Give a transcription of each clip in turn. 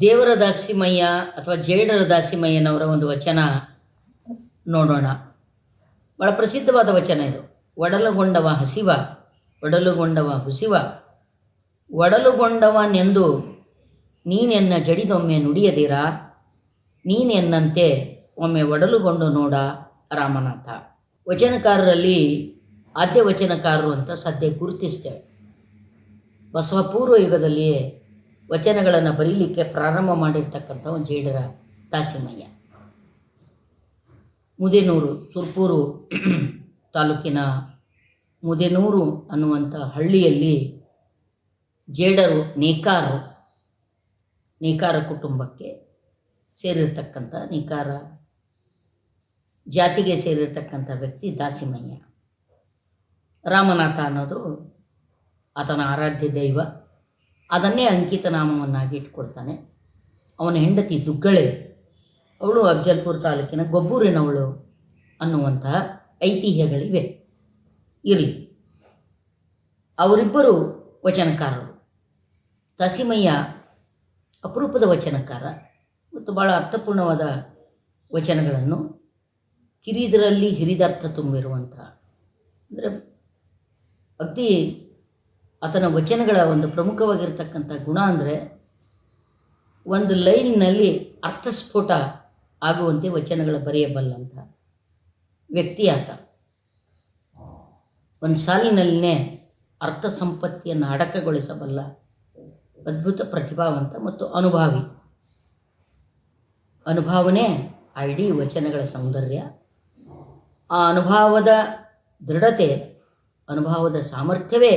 ದೇವರ ದಾಸಿಮಯ್ಯ ಅಥವಾ ಜೇಡರ ದಾಸಿಮಯ್ಯನವರ ಒಂದು ವಚನ ನೋಡೋಣ. ಬಹಳ ಪ್ರಸಿದ್ಧವಾದ ವಚನ ಇದು. ಒಡಲುಗೊಂಡವ ಹಸಿವ, ಒಡಲುಗೊಂಡವ ಹುಸಿವ, ಒಡಲುಗೊಂಡವನೆಂದು ನೀನೆನ್ನ ಜಡಿದೊಮ್ಮೆ ನುಡಿಯದಿರ, ನೀನೆನ್ನಂತೆ ಒಮ್ಮೆ ಒಡಲುಗೊಂಡು ನೋಡ ರಾಮನಾಥ. ವಚನಕಾರರಲ್ಲಿ ಆದ್ಯ ವಚನಕಾರರು ಅಂತ ಸದ್ಯ ಗುರುತಿಸ್ತೇವೆ. ಬಸವ ಪೂರ್ವ ಯುಗದಲ್ಲಿಯೇ ವಚನಗಳನ್ನು ಬರೀಲಿಕ್ಕೆ ಪ್ರಾರಂಭ ಮಾಡಿರ್ತಕ್ಕಂಥ ಒಂದು ಜೇಡರ ದಾಸಿಮಯ್ಯ. ಮುದೇನೂರು, ಸುರ್ಪೂರು ತಾಲೂಕಿನ ಮುದೇನೂರು ಅನ್ನುವಂಥ ಹಳ್ಳಿಯಲ್ಲಿ ಜೇಡರು ನೇಕಾರು, ನೇಕಾರ ಕುಟುಂಬಕ್ಕೆ ಸೇರಿರ್ತಕ್ಕಂಥ ನೇಕಾರ, ಜಾತಿಗೆ ಸೇರಿರ್ತಕ್ಕಂಥ ವ್ಯಕ್ತಿ ದಾಸಿಮಯ್ಯ. ರಾಮನಾಥ ಅನ್ನೋದು ಆತನ ಆರಾಧ್ಯ ದೈವ. ಅದನ್ನೇ ಅಂಕಿತ ನಾಮವನ್ನಾಗಿ ಇಟ್ಕೊಳ್ತಾನೆ. ಅವನ ಹೆಂಡತಿ ದುಗ್ಗಳೆ, ಅವಳು ಅಫ್ಜಲ್ಪುರ್ ತಾಲೂಕಿನ ಗೊಬ್ಬೂರಿನವಳು ಅನ್ನುವಂತಹ ಐತಿಹ್ಯಗಳಿವೆ. ಇರಲಿ. ಅವರಿಬ್ಬರು ವಚನಕಾರರು. ತಸಿಮಯ್ಯ ಅಪರೂಪದ ವಚನಕಾರ ಮತ್ತು ಭಾಳ ಅರ್ಥಪೂರ್ಣವಾದ ವಚನಗಳನ್ನು ಕಿರಿದರಲ್ಲಿ ಹಿರಿದರ್ಥ ತುಂಬಿರುವಂಥ ಅಂದರೆ ಅತಿ ಆತನ ವಚನಗಳ ಒಂದು ಪ್ರಮುಖವಾಗಿರ್ತಕ್ಕಂಥ ಗುಣ ಅಂದರೆ ಒಂದು ಲೈನ್ನಲ್ಲಿ ಅರ್ಥಸ್ಫೋಟ ಆಗುವಂತೆ ವಚನಗಳ ಬರೆಯಬಲ್ಲಂಥ ವ್ಯಕ್ತಿ ಆತ. ಒಂದು ಸಾಲಿನಲ್ಲಿನೇ ಅರ್ಥ ಸಂಪತ್ತಿಯನ್ನು ಅಡಕಗೊಳಿಸಬಲ್ಲ ಅದ್ಭುತ ಪ್ರತಿಭಾವಂತ ಮತ್ತು ಅನುಭಾವಿ. ಅನುಭಾವನೆ ಆ ಇಡೀ ವಚನಗಳ ಸೌಂದರ್ಯ. ಆ ಅನುಭಾವದ ದೃಢತೆ, ಅನುಭವದ ಸಾಮರ್ಥ್ಯವೇ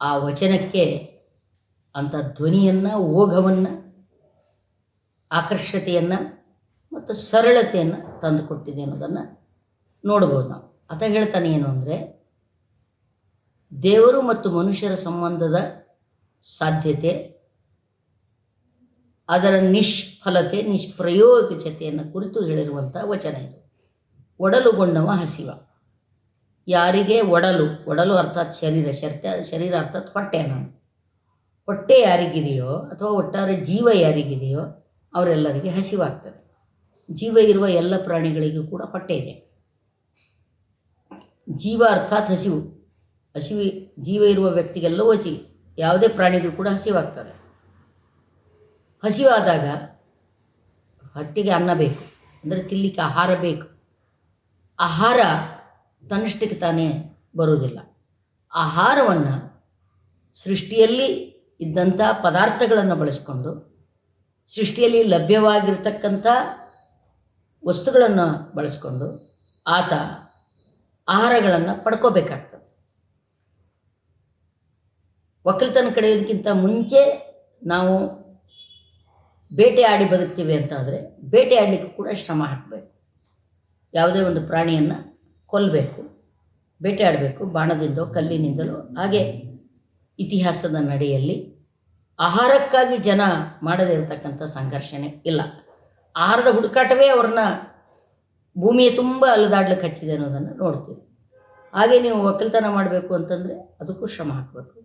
ಆ ವಚನಕ್ಕೆ ಅಂಥ ಧ್ವನಿಯನ್ನು ಓಘವನ್ನು ಆಕರ್ಷತೆಯನ್ನು ಮತ್ತು ಸರಳತೆಯನ್ನು ತಂದುಕೊಟ್ಟಿದೆ ಅನ್ನೋದನ್ನು ನೋಡ್ಬೋದು ನಾವು. ಅಥ ಹೇಳ್ತಾನೆ ಏನು ಅಂದರೆ, ದೇವರು ಮತ್ತು ಮನುಷ್ಯರ ಸಂಬಂಧದ ಸಾಧ್ಯತೆ, ಅದರ ನಿಷ್ಫಲತೆ ನಿಷ್ಪ್ರಯೋಜತೆಯನ್ನು ಕುರಿತು ಹೇಳಿರುವಂಥ ವಚನ ಇದು. ಒಡಲುಗೊಂಡವ ಹಸಿವ. ಯಾರಿಗೆ? ಒಡಲು. ಒಡಲು ಅರ್ಥಾತ್ ಶರೀರ. ಶರ್ತ, ಶರೀರ ಅರ್ಥಾತ್ ಹೊಟ್ಟೆ ನಾನು ಹೊಟ್ಟೆ ಯಾರಿಗಿದೆಯೋ ಅಥವಾ ಒಟ್ಟಾರೆ ಜೀವ ಯಾರಿಗಿದೆಯೋ ಅವರೆಲ್ಲರಿಗೆ ಹಸಿವಾಗ್ತದೆ. ಜೀವ ಇರುವ ಎಲ್ಲ ಪ್ರಾಣಿಗಳಿಗೂ ಕೂಡ ಹೊಟ್ಟೆ ಇದೆ. ಜೀವ ಅರ್ಥಾತ್ ಹಸಿವು. ಹಸಿವಿ, ಜೀವ ಇರುವ ವ್ಯಕ್ತಿಗೆಲ್ಲವೂ ಹಸಿ ಯಾವುದೇ ಪ್ರಾಣಿಗೂ ಕೂಡ ಹಸಿವಾಗ್ತದೆ. ಹಸಿವಾದಾಗ ಹೊಟ್ಟೆಗೆ ಅನ್ನ ಬೇಕು. ಅಂದರೆ ತಿನ್ನಲಿಕ್ಕೆ ಆಹಾರ ಬೇಕು. ಆಹಾರ ತನ್ನಷ್ಟಕ್ಕೆ ತಾನೇ ಬರುವುದಿಲ್ಲ. ಆಹಾರವನ್ನು ಸೃಷ್ಟಿಯಲ್ಲಿ ಇದ್ದಂಥ ಪದಾರ್ಥಗಳನ್ನು ಬಳಸಿಕೊಂಡು ಸೃಷ್ಟಿಯಲ್ಲಿ ಲಭ್ಯವಾಗಿರ್ತಕ್ಕಂಥ ವಸ್ತುಗಳನ್ನು ಬಳಸ್ಕೊಂಡು ಆತ ಆಹಾರಗಳನ್ನು ಪಡ್ಕೋಬೇಕಾಗ್ತದೆ. ಒಕ್ಕಲ್ತನ ಕಡೆಯೋದಕ್ಕಿಂತ ಮುಂಚೆ ನಾವು ಬೇಟೆ ಆಡಿ ಬದುಕ್ತೀವಿ ಅಂತಾದರೆ ಬೇಟೆ ಆಡಲಿಕ್ಕೂ ಕೂಡ ಶ್ರಮ ಹಾಕಬೇಕು. ಯಾವುದೇ ಒಂದು ಪ್ರಾಣಿಯನ್ನು ಕೊಲ್ಲಬೇಕು ಬೇಟೆ ಆಡಬೇಕು ಬಾಣದಿಂದೋ, ಕಲ್ಲಿನಿಂದಲೋ, ಹಾಗೆ ಇತಿಹಾಸದ ನಡೆಯಲ್ಲಿ ಆಹಾರಕ್ಕಾಗಿ ಜನ ಮಾಡದೇ ಇರತಕ್ಕಂಥ ಸಂಘರ್ಷಣೆ ಇಲ್ಲ. ಆಹಾರದ ಹುಡುಕಾಟವೇ ಅವ್ರನ್ನ ಭೂಮಿಯ ತುಂಬ ಅಲ್ಲದಾಡ್ಲಿಕ್ಕೆ ಹಚ್ಚಿದೆ ಅನ್ನೋದನ್ನು ನೋಡ್ತೀವಿ. ಹಾಗೆ ನೀವು ಒಕ್ಕಲ್ತನ ಮಾಡಬೇಕು ಅಂತಂದರೆ ಅದಕ್ಕೂ ಶ್ರಮ ಹಾಕಬೇಕು.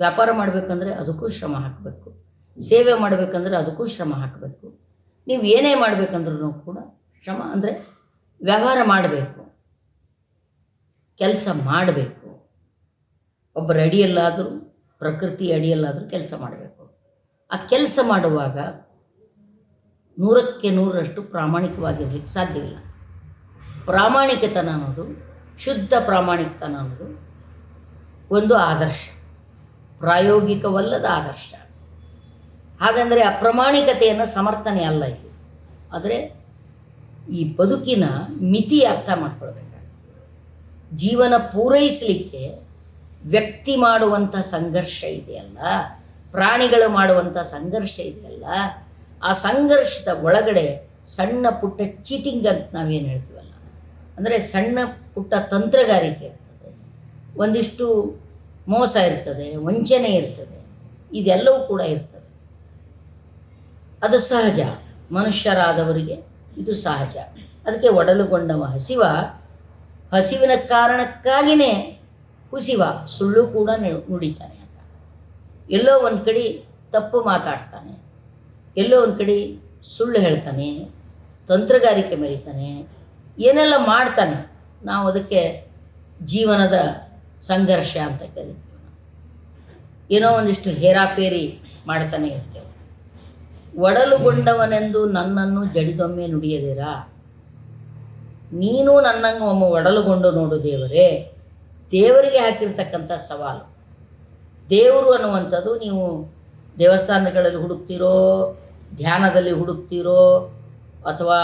ವ್ಯಾಪಾರ ಮಾಡಬೇಕಂದ್ರೆ ಅದಕ್ಕೂ ಶ್ರಮ ಹಾಕಬೇಕು. ಸೇವೆ ಮಾಡಬೇಕಂದ್ರೆ ಅದಕ್ಕೂ ಶ್ರಮ ಹಾಕಬೇಕು. ನೀವು ಏನೇ ಮಾಡಬೇಕಂದ್ರೂ ಕೂಡ ಶ್ರಮ ಅಂದರೆ ವ್ಯವಹಾರ ಮಾಡಬೇಕು. ಕೆಲಸ ಮಾಡಬೇಕು. ಒಬ್ಬರ ಅಡಿಯಲ್ಲಾದರೂ ಪ್ರಕೃತಿ ಅಡಿಯಲ್ಲಾದರೂ ಕೆಲಸ ಮಾಡಬೇಕು. ಆ ಕೆಲಸ ಮಾಡುವಾಗ ನೂರಕ್ಕೆ ನೂರರಷ್ಟು ಪ್ರಾಮಾಣಿಕವಾಗಿರಲಿಕ್ಕೆ ಸಾಧ್ಯವಿಲ್ಲ. ಪ್ರಾಮಾಣಿಕತನ ಅನ್ನೋದು, ಶುದ್ಧ ಪ್ರಾಮಾಣಿಕತನ ಅನ್ನೋದು ಒಂದು ಆದರ್ಶ. ಪ್ರಾಯೋಗಿಕವಲ್ಲದ ಆದರ್ಶ. ಹಾಗಂದರೆ ಅಪ್ರಾಮಾಣಿಕತೆಯನ್ನು ಸಮರ್ಥನೆ ಅಲ್ಲ ಇದು ಆದರೆ ಈ ಬದುಕಿನ ಮಿತಿ ಅರ್ಥ ಮಾಡ್ಕೊಳ್ಬೇಕಾಗುತ್ತೆ ಜೀವನ ಪೂರೈಸಲಿಕ್ಕೆ ವ್ಯಕ್ತಿ ಮಾಡುವಂಥ ಸಂಘರ್ಷ ಇದೆಯಲ್ಲ? ಪ್ರಾಣಿಗಳು ಮಾಡುವಂಥ ಸಂಘರ್ಷ ಇದೆಯಲ್ಲ? ಆ ಸಂಘರ್ಷದ ಒಳಗಡೆ ಸಣ್ಣ ಪುಟ್ಟ ಚೀಟಿಂಗ್ ಅಂತ ನಾವೇನು ಹೇಳ್ತೀವಲ್ಲ? ಅಂದರೆ ಸಣ್ಣ ಪುಟ್ಟ ತಂತ್ರಗಾರಿಕೆ ಇರ್ತದೆ. ಒಂದಿಷ್ಟು ಮೋಸ ಇರ್ತದೆ, ವಂಚನೆ ಇರ್ತದೆ, ಇದೆಲ್ಲವೂ ಕೂಡ ಇರ್ತದೆ. ಅದು ಸಹಜ. ಮನುಷ್ಯರಾದವರಿಗೆ ಇದು ಸಹಜ. ಅದಕ್ಕೆ ಒಡಲುಗೊಂಡವ ಹಸಿವ ಹಸಿವಿನ ಕಾರಣಕ್ಕಾಗಿಯೇ ಹುಸಿವ ಸುಳ್ಳು ಕೂಡ ನುಡಿತಾನೆ ಅಂತ. ಎಲ್ಲೋ ಒಂದು ಕಡೆ ತಪ್ಪು ಮಾತಾಡ್ತಾನೆ, ಎಲ್ಲೋ ಒಂದು ಕಡೆ ಸುಳ್ಳು ಹೇಳ್ತಾನೆ, ತಂತ್ರಗಾರಿಕೆ ಮೆರೀತಾನೆ ಏನೆಲ್ಲ ಮಾಡ್ತಾನೆ, ನಾವು ಅದಕ್ಕೆ ಜೀವನದ ಸಂಘರ್ಷ ಅಂತ ಕರಿತೀವಿ ಏನೋ ಒಂದಿಷ್ಟು ಹೇರಾಫೇರಿ ಮಾಡ್ತಾನೆ ಇರ್ತೇವೆ. ಒಡಲುಗೊಂಡವನೆಂದು ನನ್ನನ್ನು ಜಡಿದೊಮ್ಮೆ ನುಡಿಯದಿರಾ? ನೀನು ನನ್ನಂಗೆ ಒಮ್ಮೆ ಒಡಲುಗೊಂಡು ನೋಡು ದೇವರೇ. ದೇವರಿಗೆ ಹಾಕಿರ್ತಕ್ಕಂಥ ಸವಾಲು. ದೇವರು ಅನ್ನುವಂಥದ್ದು ನೀವು ದೇವಸ್ಥಾನಗಳಲ್ಲಿ ಹುಡುಕ್ತಿರೋ, ಧ್ಯಾನದಲ್ಲಿ ಹುಡುಕ್ತಿರೋ, ಅಥವಾ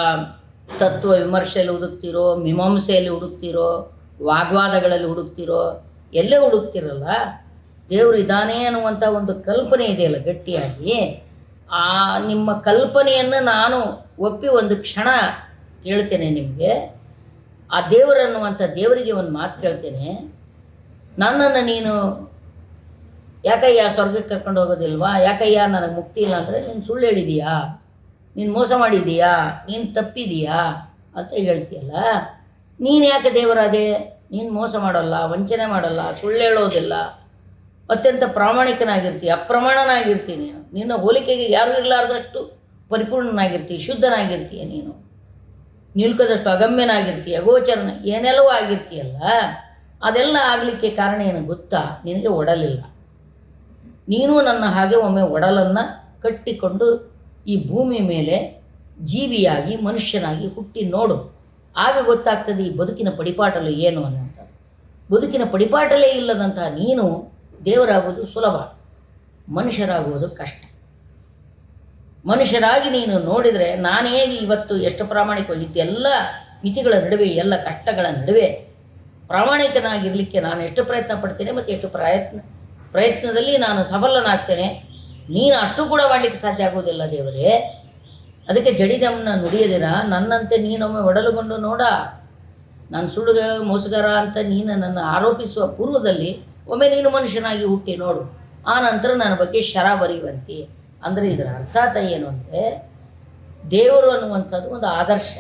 ತತ್ವ ವಿಮರ್ಶೆಯಲ್ಲಿ ಹುಡುಕ್ತಿರೋ, ಮೀಮಾಂಸೆಯಲ್ಲಿ ಹುಡುಕ್ತಿರೋ, ವಾಗ್ವಾದಗಳಲ್ಲಿ ಹುಡುಕ್ತಿರೋ, ಎಲ್ಲೇ ಹುಡುಕ್ತಿರಲ್ಲ, ದೇವರು ಇದ್ದಾನೆ ಅನ್ನುವಂಥ ಒಂದು ಕಲ್ಪನೆ ಇದೆಯಲ್ಲ ಗಟ್ಟಿಯಾಗಿ. ಆ ನಿಮ್ಮ ಕಲ್ಪನೆಯನ್ನು ನಾನು ಒಪ್ಪಿ ಒಂದು ಕ್ಷಣ ಕೇಳ್ತೇನೆ ನಿಮಗೆ. ಆ ದೇವರನ್ನುವಂಥ ದೇವರಿಗೆ ಒಂದು ಮಾತು ಕೇಳ್ತೇನೆ. ನನ್ನನ್ನು ನೀನು ಯಾಕಯ್ಯ ಸ್ವರ್ಗಕ್ಕೆ ಕರ್ಕೊಂಡು ಹೋಗೋದಿಲ್ವಾ? ಯಾಕಯ್ಯ ನನಗೆ ಮುಕ್ತಿ ಇಲ್ಲ ಅಂದರೆ ನೀನು ಸುಳ್ಳು ಹೇಳಿದೀಯಾ? ನೀನು ಮೋಸ ಮಾಡಿದೀಯಾ? ನೀನು ತಪ್ಪಿದೀಯಾ? ಅಂತ ಹೇಳ್ತೀಯಲ್ಲ. ನೀನು ಯಾಕೆ ದೇವರಾದೆ? ನೀನು ಮೋಸ ಮಾಡಲ್ಲ, ವಂಚನೆ ಮಾಡಲ್ಲ, ಸುಳ್ಳು ಹೇಳೋದಿಲ್ಲ. ಅತ್ಯಂತ ಪ್ರಾಮಾಣಿಕನಾಗಿರ್ತೀಯ ಅಪ್ರಮಾಣನಾಗಿರ್ತೀನಿ ನೀನು. ನಿನ್ನ ಹೋಲಿಕೆಗೆ ಯಾರು ಇರಲಾರ್ದಷ್ಟು ಪರಿಪೂರ್ಣನಾಗಿರ್ತೀಯ ಶುದ್ಧನಾಗಿರ್ತೀಯ ನೀನು. ನಿಲ್ಕದಷ್ಟು ಅಗಮ್ಯನಾಗಿರ್ತೀಯ, ಗೋಚರನ, ಏನೆಲ್ಲವೂ ಆಗಿರ್ತೀಯಲ್ಲ, ಅದೆಲ್ಲ ಆಗಲಿಕ್ಕೆ ಕಾರಣ ಏನು ಗೊತ್ತಾ? ನಿನಗೆ ಒಡಲಿಲ್ಲ. ನೀನು ನನ್ನ ಹಾಗೆ ಒಮ್ಮೆ ಒಡಲನ್ನು ಕಟ್ಟಿಕೊಂಡು ಈ ಭೂಮಿ ಮೇಲೆ ಜೀವಿಯಾಗಿ, ಮನುಷ್ಯನಾಗಿ ಹುಟ್ಟಿ ನೋಡು. ಆಗ ಗೊತ್ತಾಗ್ತದೆ ಈ ಬದುಕಿನ ಪಡಿಪಾಟಲು ಏನು ಅನ್ನೋಂಥ ಬದುಕಿನ ಪಡಿಪಾಟಲೇ ಇಲ್ಲದಂತಹ ನೀನು ದೇವರಾಗುವುದು ಸುಲಭ, ಮನುಷ್ಯರಾಗುವುದು ಕಷ್ಟ. ಮನುಷ್ಯರಾಗಿ ನೀನು ನೋಡಿದರೆ ನಾನು ಹೇಗೆ ಇವತ್ತು ಎಷ್ಟು ಪ್ರಾಮಾಣಿಕವಾಗಿತ್ತು ಎಲ್ಲ ಮಿತಿಗಳ ನಡುವೆ, ಎಲ್ಲ ಕಷ್ಟಗಳ ನಡುವೆ ಪ್ರಾಮಾಣಿಕನಾಗಿರಲಿಕ್ಕೆ ನಾನು ಎಷ್ಟು ಪ್ರಯತ್ನ ಪಡ್ತೇನೆ ಮತ್ತು ಎಷ್ಟು ಪ್ರಯತ್ನ, ಪ್ರಯತ್ನದಲ್ಲಿ ನಾನು ಸಫಲನಾಗ್ತೇನೆ ನೀನು ಅಷ್ಟು ಕೂಡ ಮಾಡಲಿಕ್ಕೆ ಸಾಧ್ಯ ಆಗೋದಿಲ್ಲ ದೇವರೇ. ಅದಕ್ಕೆ ಜಡಿದಮ್ಮನ ನುಡಿಯದಿರ, ನನ್ನಂತೆ ನೀನೊಮ್ಮೆ ಒಡಲುಗೊಂಡು ನೋಡ. ನಾನು ಸುಡುಗ, ಮೋಸಗಾರ ಅಂತ ನೀನು ನನ್ನ ಆರೋಪಿಸುವ ಪೂರ್ವದಲ್ಲಿ ಒಮ್ಮೆ ನೀನು ಮನುಷ್ಯನಾಗಿ ಹುಟ್ಟಿ ನೋಡು. ಆ ನಂತರ ನನ್ನ ಬಗ್ಗೆ ಶರ ಬರೆಯುವಂತೆ ಅಂದರೆ ಇದರ ಅರ್ಥಾತ ಏನು ಅಂದರೆ ದೇವರು ಅನ್ನುವಂಥದ್ದು ಒಂದು ಆದರ್ಶ,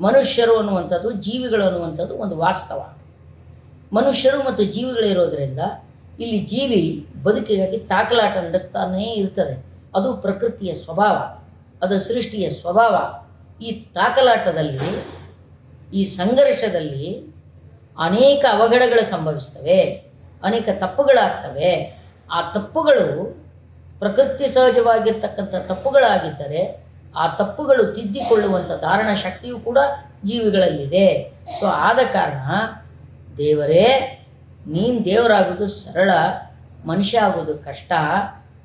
ಮನುಷ್ಯರು ಅನ್ನುವಂಥದ್ದು, ಜೀವಿಗಳು ಅನ್ನುವಂಥದ್ದು ಒಂದು ವಾಸ್ತವ. ಮನುಷ್ಯರು ಮತ್ತು ಜೀವಿಗಳಿರೋದರಿಂದ ಇಲ್ಲಿ ಜೀವಿ ಬದುಕಿಗಾಗಿ ತಾಕಲಾಟ ನಡೆಸ್ತಾನೇ ಇರ್ತದೆ. ಅದು ಪ್ರಕೃತಿಯ ಸ್ವಭಾವ, ಅದು ಸೃಷ್ಟಿಯ ಸ್ವಭಾವ. ಈ ತಾಕಲಾಟದಲ್ಲಿ, ಈ ಸಂಘರ್ಷದಲ್ಲಿ ಅನೇಕ ಅವಘಡಗಳು ಸಂಭವಿಸ್ತವೆ, ಅನೇಕ ತಪ್ಪುಗಳಾಗ್ತವೆ. ಆ ತಪ್ಪುಗಳು ಪ್ರಕೃತಿ ಸಹಜವಾಗಿರ್ತಕ್ಕಂಥ ತಪ್ಪುಗಳಾಗಿದ್ದರೆ ಆ ತಪ್ಪುಗಳು ತಿದ್ದಿಕೊಳ್ಳುವಂಥ ಧಾರಣ ಶಕ್ತಿಯು ಕೂಡ ಜೀವಿಗಳಲ್ಲಿದೆ. ಸೊ ಆದ ಕಾರಣ ದೇವರೇ, ನೀನು ದೇವರಾಗೋದು ಸರಳ, ಮನುಷ್ಯ ಆಗೋದು ಕಷ್ಟ,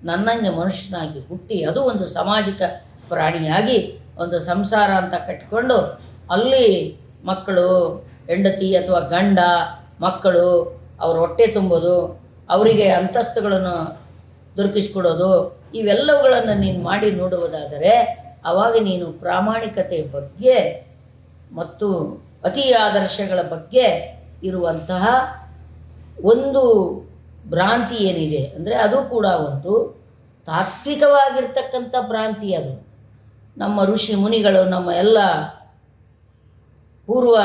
ನನ್ನಂಗೆ ಮನುಷ್ಯನಾಗಿ ಹುಟ್ಟಿ ಅದು ಒಂದು ಸಾಮಾಜಿಕ ಪ್ರಾಣಿಯಾಗಿ ಒಂದು ಸಂಸಾರ ಅಂತ ಕಟ್ಟಿಕೊಂಡು ಅಲ್ಲಿ ಮಕ್ಕಳು, ಹೆಂಡತಿ ಅಥವಾ ಗಂಡ, ಮಕ್ಕಳು, ಅವ್ರ ಹೊಟ್ಟೆ ತುಂಬೋದು, ಅವರಿಗೆ ಅಂತಸ್ತುಗಳನ್ನು ದೊರಕಿಸ್ಕೊಡೋದು. ಇವೆಲ್ಲವುಗಳನ್ನು ನೀನು ಮಾಡಿ ನೋಡುವುದಾದರೆ ಆವಾಗ ನೀನು ಪ್ರಾಮಾಣಿಕತೆ ಬಗ್ಗೆ ಮತ್ತು ಅತಿ ಆದರ್ಶಗಳ ಬಗ್ಗೆ ಇರುವಂತಹ ಒಂದು ಭ್ರಾಂತಿ ಏನಿದೆ ಅಂದರೆ ಅದು ಕೂಡ ಒಂದು ತಾತ್ವಿಕವಾಗಿರ್ತಕ್ಕಂಥ ಭ್ರಾಂತಿ ಅದು. ನಮ್ಮ ಋಷಿ ಮುನಿಗಳು, ನಮ್ಮ ಎಲ್ಲ ಪೂರ್ವ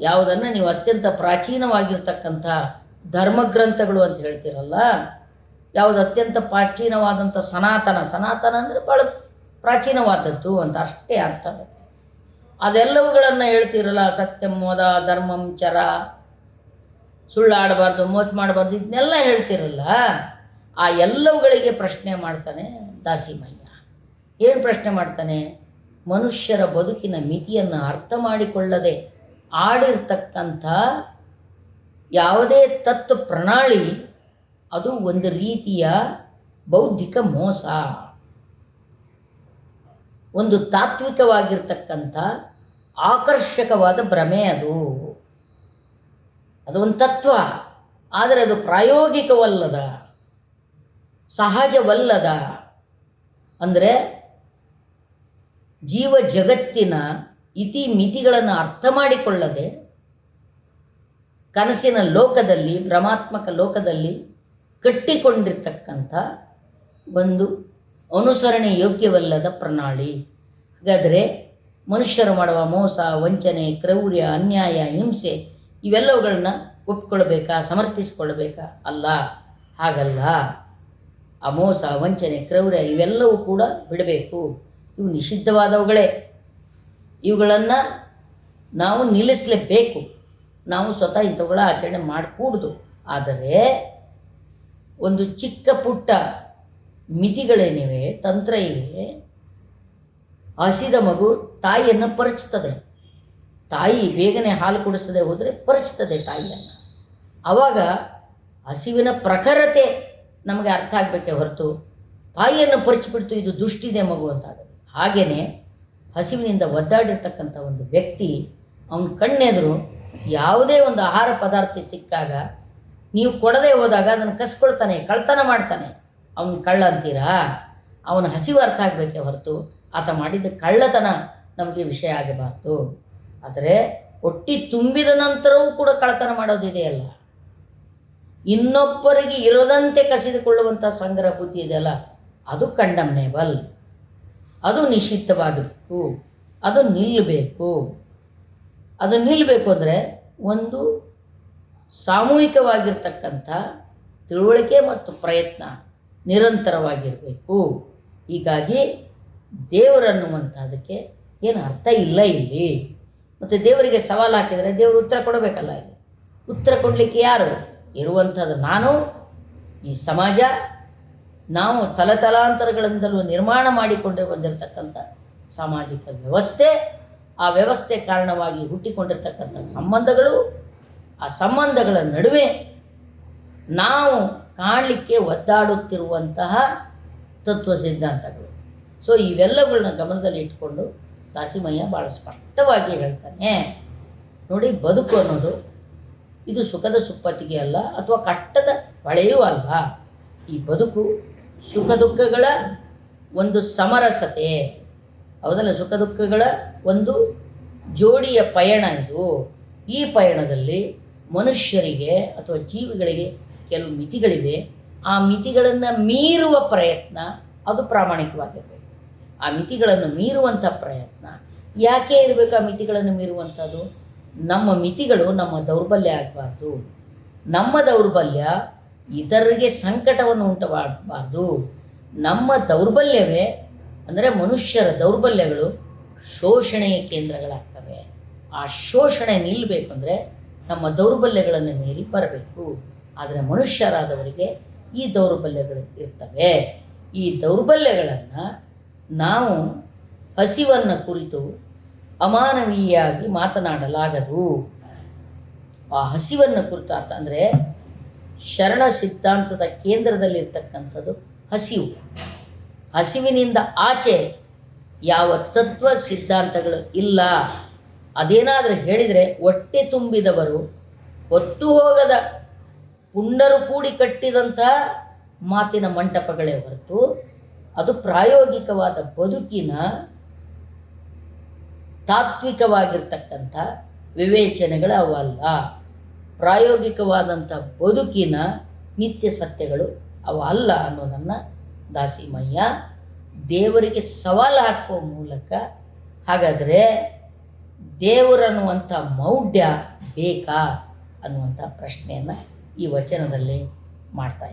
ಯಾವುದನ್ನು ನೀವು ಅತ್ಯಂತ ಪ್ರಾಚೀನವಾಗಿರ್ತಕ್ಕಂಥ ಧರ್ಮಗ್ರಂಥಗಳು ಅಂತ ಹೇಳ್ತೀರಲ್ಲ ಯಾವುದು ಅತ್ಯಂತ ಪ್ರಾಚೀನವಾದಂಥ ಸನಾತನ. ಸನಾತನ ಅಂದರೆ ಭಾಳ ಪ್ರಾಚೀನವಾದದ್ದು ಅಂತ ಅಷ್ಟೇ ಅರ್ಥ. ಅದೆಲ್ಲವುಗಳನ್ನು ಹೇಳ್ತಿರಲ್ಲ, ಸತ್ಯಂ, ಮೋದ, ಧರ್ಮಂ, ಚರ, ಸುಳ್ಳಾಡಬಾರ್ದು, ಮೋಸ ಮಾಡಬಾರ್ದು, ಇದನ್ನೆಲ್ಲ ಹೇಳ್ತಿರಲ್ಲ, ಆ ಎಲ್ಲವುಗಳಿಗೆ ಪ್ರಶ್ನೆ ಮಾಡ್ತಾನೆ ದಾಸಿಮಯ್ಯ. ಏನು ಪ್ರಶ್ನೆ ಮಾಡ್ತಾನೆ? ಮನುಷ್ಯರ ಬದುಕಿನ ಮಿತಿಯನ್ನು ಅರ್ಥ ಮಾಡಿಕೊಳ್ಳದೆ ಆಡಿರ್ತಕ್ಕಂಥ ಯಾವುದೇ ತತ್ವ ಪ್ರಣಾಳಿ ಅದು ಒಂದು ರೀತಿಯ ಬೌದ್ಧಿಕ ಮೋಸ. ಒಂದು ತಾತ್ವಿಕವಾಗಿರ್ತಕ್ಕಂಥ ಆಕರ್ಷಕವಾದ ಭ್ರಮೆ ಅದು. ಅದು ಒಂದು ತತ್ವ, ಆದರೆ ಅದು ಪ್ರಾಯೋಗಿಕವಲ್ಲದ, ಸಹಜವಲ್ಲದ. ಅಂದರೆ ಜೀವ ಜಗತ್ತಿನ ಇತಿ ಮಿತಿಗಳನ್ನು ಅರ್ಥ ಮಾಡಿಕೊಳ್ಳದೆ ಕನಸಿನ ಲೋಕದಲ್ಲಿ, ಭ್ರಮಾತ್ಮಕ ಲೋಕದಲ್ಲಿ ಕಟ್ಟಿಕೊಂಡಿರ್ತಕ್ಕಂಥ ಒಂದು ಅನುಸರಣೆ ಯೋಗ್ಯವಲ್ಲದ ಪ್ರಣಾಳಿ. ಹಾಗಾದರೆ ಮನುಷ್ಯರು ಮಾಡುವ ಮೋಸ, ವಂಚನೆ, ಕ್ರೌರ್ಯ, ಅನ್ಯಾಯ, ಹಿಂಸೆ ಇವೆಲ್ಲವುಗಳನ್ನ ಒಪ್ಕೊಳ್ಬೇಕಾ ಸಮರ್ಥಿಸಿಕೊಳ್ಬೇಕಾ ಅಲ್ಲ. ಹಾಗಲ್ಲ. ಆ ಮೋಸ, ವಂಚನೆ, ಕ್ರೌರ್ಯ ಇವೆಲ್ಲವೂ ಕೂಡ ಬಿಡಬೇಕು. ಇವು ನಿಷಿದ್ಧವಾದವುಗಳೇ. ಇವುಗಳನ್ನು ನಾವು ನಿಲ್ಲಿಸಲೇಬೇಕು. ನಾವು ಸ್ವತಃ ಇಂಥವುಗಳ ಆಚರಣೆ ಮಾಡಕೂಡ್ದು. ಆದರೆ ಒಂದು ಚಿಕ್ಕ ಪುಟ್ಟ ಮಿತಿಗಳೇನಿವೆ, ತಂತ್ರ ಇವೆ. ಹಸಿದ ಮಗು ತಾಯಿಯನ್ನು ಪರಚ್ತದೆ ತಾಯಿ ಬೇಗನೆ ಹಾಲು ಕುಡಿಸದೆ ಹೋದರೆ ಪರಚ್ತದೆ ತಾಯಿಯನ್ನು. ಆವಾಗ ಹಸಿವಿನ ಪ್ರಖರತೆ ನಮಗೆ ಅರ್ಥ ಆಗಬೇಕೆ ಹೊರತು ತಾಯಿಯನ್ನು ಪರಚಿಬಿಡ್ತು ಇದು ದುಷ್ಟಿದೆ ಮಗು ಅಂತ ಹಾಗೆಯೇ ಹಸಿವಿನಿಂದ ಒದ್ದಾಡಿರ್ತಕ್ಕಂಥ ಒಂದು ವ್ಯಕ್ತಿ, ಅವನ ಕಣ್ಣೆದುರು ಯಾವುದೇ ಒಂದು ಆಹಾರ ಪದಾರ್ಥ ಸಿಕ್ಕಾಗ ನೀವು ಕೊಡದೆ ಹೋದಾಗ ಅದನ್ನು ಕಸ್ಕೊಳ್ತಾನೆ, ಕಳ್ತನ ಮಾಡ್ತಾನೆ. ಅವನ ಕಳ್ಳ ಅಂತೀರಾ? ಅವನ ಹಸಿವು ಅರ್ಥ ಆಗಬೇಕೇ ಹೊರತು ಆತ ಮಾಡಿದ ಕಳ್ಳತನ ನಮಗೆ ವಿಷಯ ಆಗಬಾರ್ದು. ಆದರೆ ಹೊಟ್ಟಿ ತುಂಬಿದ ನಂತರವೂ ಕೂಡ ಕಳ್ಳತನ ಮಾಡೋದಿದೆಯಲ್ಲ ಇನ್ನೊಬ್ಬರಿಗೆ ಇರದಂತೆ ಕಸಿದುಕೊಳ್ಳುವಂಥ ಸಂಗ್ರಹ ಬುದ್ಧಿ ಇದೆಯಲ್ಲ, ಅದು ಕಂಡಮ್ನೇಬಲ್ ಅದು ನಿಷಿದ್ಧವಾಗಬೇಕು ಅದು ನಿಲ್ಲಬೇಕು ಅದು ನಿಲ್ಲಬೇಕು ಅಂದರೆ ಒಂದು ಸಾಮೂಹಿಕವಾಗಿರ್ತಕ್ಕಂಥ ತಿಳುವಳಿಕೆ ಮತ್ತು ಪ್ರಯತ್ನ ನಿರಂತರವಾಗಿರಬೇಕು. ಹೀಗಾಗಿ ದೇವರನ್ನುವಂಥದ್ದಕ್ಕೆ ಏನು ಅರ್ಥ ಇಲ್ಲ ಇಲ್ಲಿ. ಮತ್ತು ದೇವರಿಗೆ ಸವಾಲು ಹಾಕಿದರೆ ದೇವರು ಉತ್ತರ ಕೊಡಬೇಕಲ್ಲ ಇಲ್ಲಿ. ಉತ್ತರ ಕೊಡಲಿಕ್ಕೆ ಯಾರು? ಇರುವಂಥದ್ದು ನಾನು, ಈ ಸಮಾಜ, ನಾವು ತಲತಲಾಂತರಗಳಿಂದಲೂ ನಿರ್ಮಾಣ ಮಾಡಿಕೊಂಡು ಬಂದಿರತಕ್ಕಂಥ ಸಾಮಾಜಿಕ ವ್ಯವಸ್ಥೆ, ಆ ವ್ಯವಸ್ಥೆ ಕಾರಣವಾಗಿ ಹುಟ್ಟಿಕೊಂಡಿರ್ತಕ್ಕಂಥ ಸಂಬಂಧಗಳು ಆ ಸಂಬಂಧಗಳ ನಡುವೆ ನಾವು ಕಾಣಲಿಕ್ಕೆ ಒದ್ದಾಡುತ್ತಿರುವಂತಹ ತತ್ವ ಸಿದ್ಧಾಂತಗಳು. ಸೊ ಇವೆಲ್ಲವುಗಳನ್ನ ಗಮನದಲ್ಲಿ ಇಟ್ಕೊಂಡು ದಾಸಿಮಯ್ಯ ಭಾಳ ಸ್ಪಷ್ಟವಾಗಿ ಹೇಳ್ತಾನೆ, ನೋಡಿ ಬದುಕು ಅನ್ನೋದು ಇದು ಸುಖದ ಸುಪ್ಪತ್ತಿಗೆ ಅಲ್ಲ ಅಥವಾ ಕಷ್ಟದ ಹೊಳೆಯೂ ಅಲ್ವಾ? ಈ ಬದುಕು ಸುಖ ದುಃಖಗಳ ಒಂದು ಸಮರಸತೆ. ಹೌದಲ್ಲ, ಸುಖ ದುಃಖಗಳ ಒಂದು ಜೋಡಿಯ ಪಯಣ ಇದು. ಈ ಪಯಣದಲ್ಲಿ ಮನುಷ್ಯರಿಗೆ ಅಥವಾ ಜೀವಿಗಳಿಗೆ ಕೆಲವು ಮಿತಿಗಳಿವೆ. ಆ ಮಿತಿಗಳನ್ನು ಮೀರುವ ಪ್ರಯತ್ನ ಅದು ಪ್ರಾಮಾಣಿಕವಾಗಿರಬೇಕು. ಆ ಮಿತಿಗಳನ್ನು ಮೀರುವಂಥ ಪ್ರಯತ್ನ, ಯಾಕೆ ಇರಬೇಕು ಆ ಮಿತಿಗಳನ್ನು ಮೀರುವಂಥದ್ದು? ನಮ್ಮ ಮಿತಿಗಳು ನಮ್ಮ ದೌರ್ಬಲ್ಯ ಆಗಬಾರ್ದು. ನಮ್ಮ ದೌರ್ಬಲ್ಯ ಇತರರಿಗೆ ಸಂಕಟವನ್ನು ಉಂಟು ಮಾಡಬಾರ್ದು ನಮ್ಮ ದೌರ್ಬಲ್ಯವೇ ಅಂದರೆ ಮನುಷ್ಯರ ದೌರ್ಬಲ್ಯಗಳು ಶೋಷಣೆಯ ಕೇಂದ್ರಗಳಾಗ್ತವೆ. ಆ ಶೋಷಣೆ ನಿಲ್ಲಬೇಕು ಅಂದರೆ ನಮ್ಮ ದೌರ್ಬಲ್ಯಗಳನ್ನು ಮೀರಿ ಬರಬೇಕು. ಆದರೆ ಮನುಷ್ಯರಾದವರಿಗೆ ಈ ದೌರ್ಬಲ್ಯಗಳು ಇರ್ತವೆ. ಈ ದೌರ್ಬಲ್ಯಗಳನ್ನು ನಾವು ಹಸಿವನ್ನು ಕುರಿತು ಅಮಾನವೀಯಾಗಿ ಮಾತನಾಡಲಾಗದು. ಆ ಹಸಿವನ್ನು ಕುರಿತು ಅರ್ಥ ಅಂದರೆ ಶರಣ ಸಿದ್ಧಾಂತದ ಕೇಂದ್ರದಲ್ಲಿರ್ತಕ್ಕಂಥದ್ದು ಹಸಿವು. ಹಸಿವಿನಿಂದ ಆಚೆ ಯಾವ ತತ್ವ ಸಿದ್ಧಾಂತಗಳು ಇಲ್ಲ. ಅದೇನಾದರೂ ಹೇಳಿದರೆ ಹೊಟ್ಟೆ ತುಂಬಿದವರು, ಹೊತ್ತು ಹೋಗದ ಪುಂಡರು ಕೂಡಿ ಕಟ್ಟಿದಂತಹ ಮಾತಿನ ಮಂಟಪಗಳೇ ಹೊರತು ಅದು ಪ್ರಾಯೋಗಿಕವಾದ ಬದುಕಿನ ತಾತ್ವಿಕವಾಗಿರ್ತಕ್ಕಂಥ ವಿವೇಚನೆಗಳು ಅವಲ್ಲ. ಪ್ರಾಯೋಗಿಕವಾದಂಥ ಬದುಕಿನ ನಿತ್ಯ ಸತ್ಯಗಳು ಅವ ಅಲ್ಲ ಅನ್ನೋದನ್ನು ದಾಸಿಮಯ್ಯ ದೇವರಿಗೆ ಸವಾಲು ಹಾಕುವ ಮೂಲಕ ಹಾಗಾದರೆ ದೇವರನ್ನುವಂಥ ಮೌಢ್ಯ ಬೇಕಾ ಅನ್ನುವಂಥ ಪ್ರಶ್ನೆಯನ್ನು ಈ ವಚನದಲ್ಲಿ ಮಾಡ್ತಾ